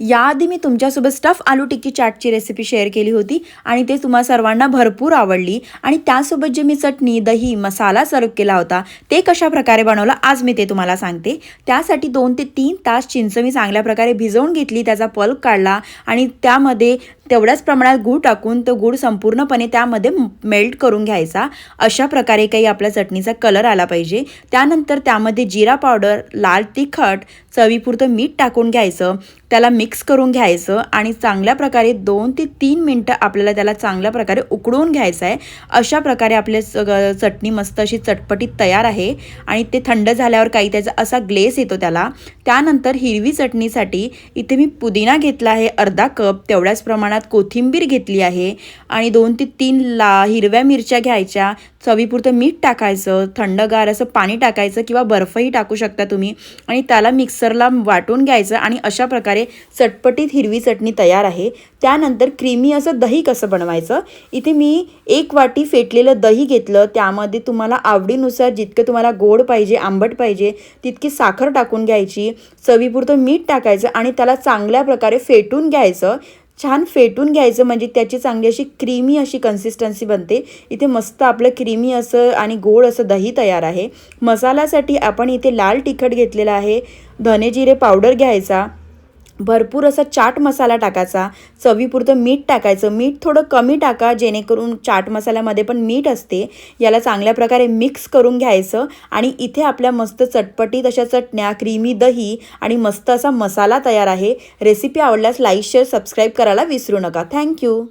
याआधी मी तुमच्यासोबत स्टफ आलू टिक्की चाटची रेसिपी शेअर केली होती आणि ते तुम्हा सर्वांना भरपूर आवडली. आणि त्यासोबत जे मी चटणी दही मसाला सर्व केला होता ते कशा प्रकारे बनवलं आज मी ते तुम्हाला सांगते. त्यासाठी दोन ते तीन तास चिंच मी चांगल्या प्रकारे भिजवून घेतली त्याचा पल्प काढला आणि त्यामध्ये तेवढ्याच प्रमाणात गूळ टाकून तो गूळ संपूर्णपणे त्यामध्ये मेल्ट करून घ्यायचा. अशा प्रकारे काही आपल्या चटणीचा कलर आला पाहिजे. त्यानंतर त्यामध्ये जिरा पावडर लाल तिखट चवीपुरतं मीठ टाकून घ्यायचं. त्याला मिक्स करून घ्यायचं आणि चांगल्या प्रकारे दोन ते तीन मिनटं आपल्याला त्याला चांगल्या प्रकारे उकडून घ्यायचं आहे. अशा प्रकारे आपले चटणी मस्त अशी चटपटीत तयार आहे आणि ते थंड झाल्यावर काही त्याचा असा ग्लेस येतो त्याला. त्यानंतर हिरवी चटणीसाठी इथे मी पुदिना घेतला आहे अर्धा कप. तेवढ्याच प्रमाणात प्रमाणात कोथिंबीर घेतली आहे आणि दोन ते तीन ला हिरव्या मिरच्या घ्यायच्या. चवीपुरतं मीठ टाकायचं थंडगार असं पाणी टाकायचं किंवा बर्फही टाकू शकता तुम्ही. आणि त्याला मिक्सरला वाटून घ्यायचं आणि अशा प्रकारे चटपटीत हिरवी चटणी तयार आहे. त्यानंतर क्रीमी असं दही कसं बनवायचं? इथे मी एक वाटी फेटलेलं दही घेतलं. त्यामध्ये तुम्हाला आवडीनुसार जितकं तुम्हाला गोड पाहिजे आंबट पाहिजे तितकी साखर टाकून घ्यायची. चवीपुरतं मीठ टाकायचं आणि त्याला चांगल्या प्रकारे फेटून घ्यायचं. छान फेटून घ्यायचं म्हणजे त्याची चांगली अशी क्रीमी अशी कन्सिस्टन्सी बनते. इथे मस्त आपलं क्रीमी असं आणि गोड असं दही तयार आहे. मसाल्यासाठी आपण इथे लाल तिखट घेतलेलं आहे. धने जिरे पावडर घ्यायचा. भरपूर असा चाट मसाला टाकायचा चवीपुरतं मीठ टाकायचं मीठ थोडं कमी टाका जेणेकरून चाट मसाल्यामध्ये पण मीठ असते याला चांगल्या प्रकारे मिक्स करून घ्यायचं आणि इथे आपल्या मस्त चटपटीत अशा चटण्या क्रीमी दही आणि मस्त असा मसाला तयार आहे. रेसिपी आवडल्यास लाईक शेअर सबस्क्राईब करायला विसरू नका. थँक्यू